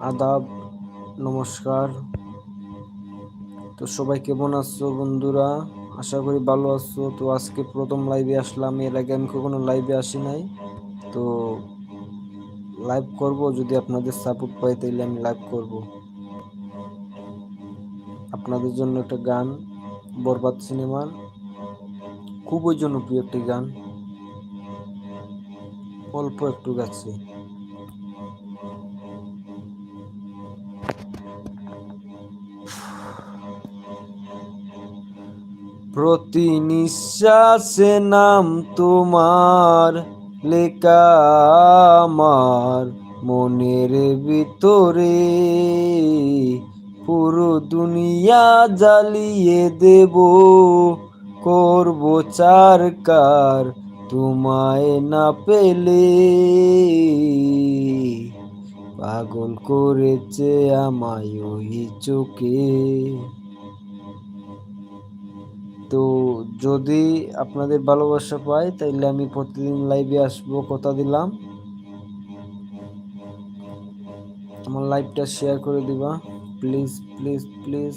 আদাব, নমস্কার। তো সবাই কেমন আছো বন্ধুরা? আশা করি ভালো আছো। তো আজকে প্রথম লাইভে আসলাম। এর আগে আমি কখনো লাইভে আসি নাই। তো লাইভ করব, যদি আপনাদের সাপোর্ট পাই তাহলে আমি লাইভ করব। আপনাদের জন্য একটা গান, বরবাদ সিনেমার। খুবই জনপ্রিয় একটি গান। অল্প একটু গাছে প্রতি নিঃশ্বাসে নাম তোমার, লেখা আমার মনের ভিতরে। পুরো দুনিয়া জ্বালিয়ে দেব, করব চারকার, তোমায় না পেলে। পাগল করেছে আমায় ওই চোখে। তো যদি আপনাদের ভালোবাসা পাই তাইলে আমি প্রতিদিন লাইভে আসব, কথা দিলাম। আমার লাইভটা শেয়ার করে দিবা। প্লিজ প্লিজ প্লিজ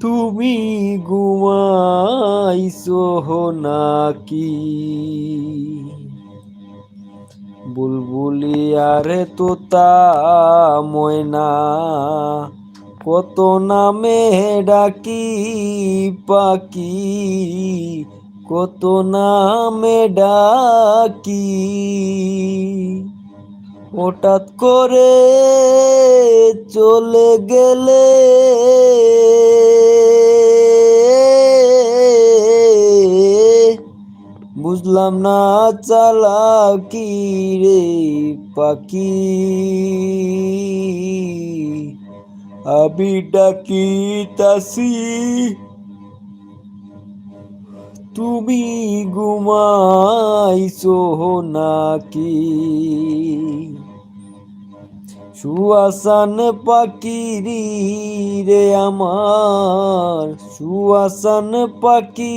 তুমি ঘুমাইছো নাকি? বুলবুলি আরে তোতা ময়না, কত নামে ডাকি পাকি কত নামে ডাকি। হঠাৎ করে চলে গেলে বুঝলাম না চালা কি রে পাখি। আমি ডাকি তাসি তুমি ঘুমাইছো নাকি? সুয়াসান পাকিরি রে আমার, সুয়াসান পাকি